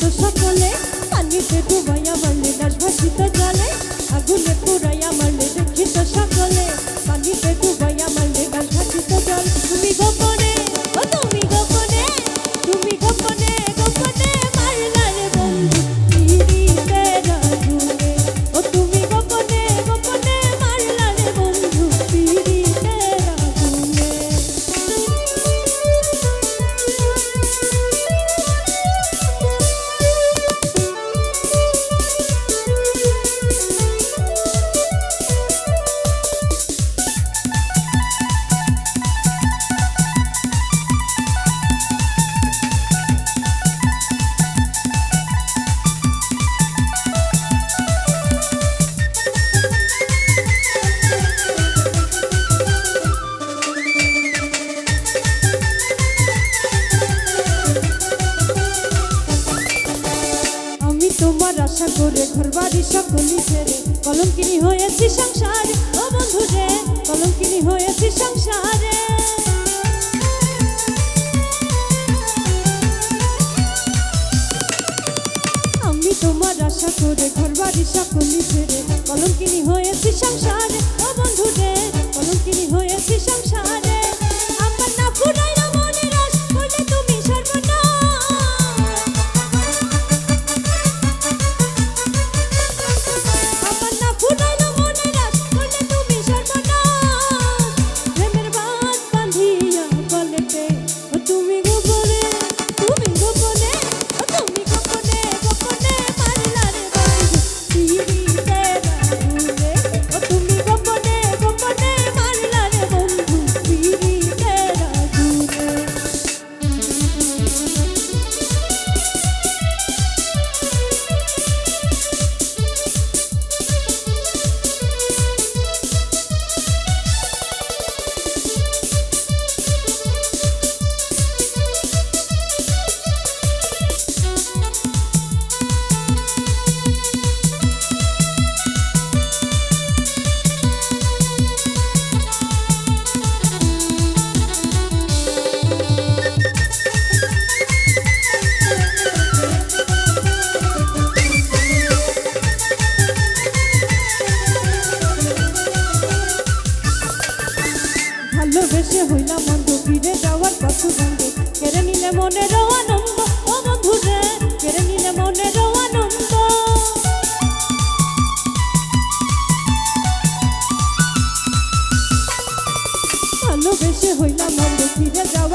সকলে পানিতে ডুবাইয়া বাংলাদেশ ভাসিত জলে। আশা করে, ঘর বাড়ি সকলি ছেড়ে কলঙ্কিনি হয়েছি সংসারে। ও বন্ধু রে, কলঙ্কিনি হয়েছি সংসারে। আমি তোমার আশা করে, ঘর বাড়ি সকলি ছেড়ে কলঙ্কিনি হয়েছি সংসারে। ও বন্ধু মনের আনন্দ ও বন্ধু রে কেড়ে নিলে মনের আনন্দ। ভালোবেসে হইলাম দেখি যাও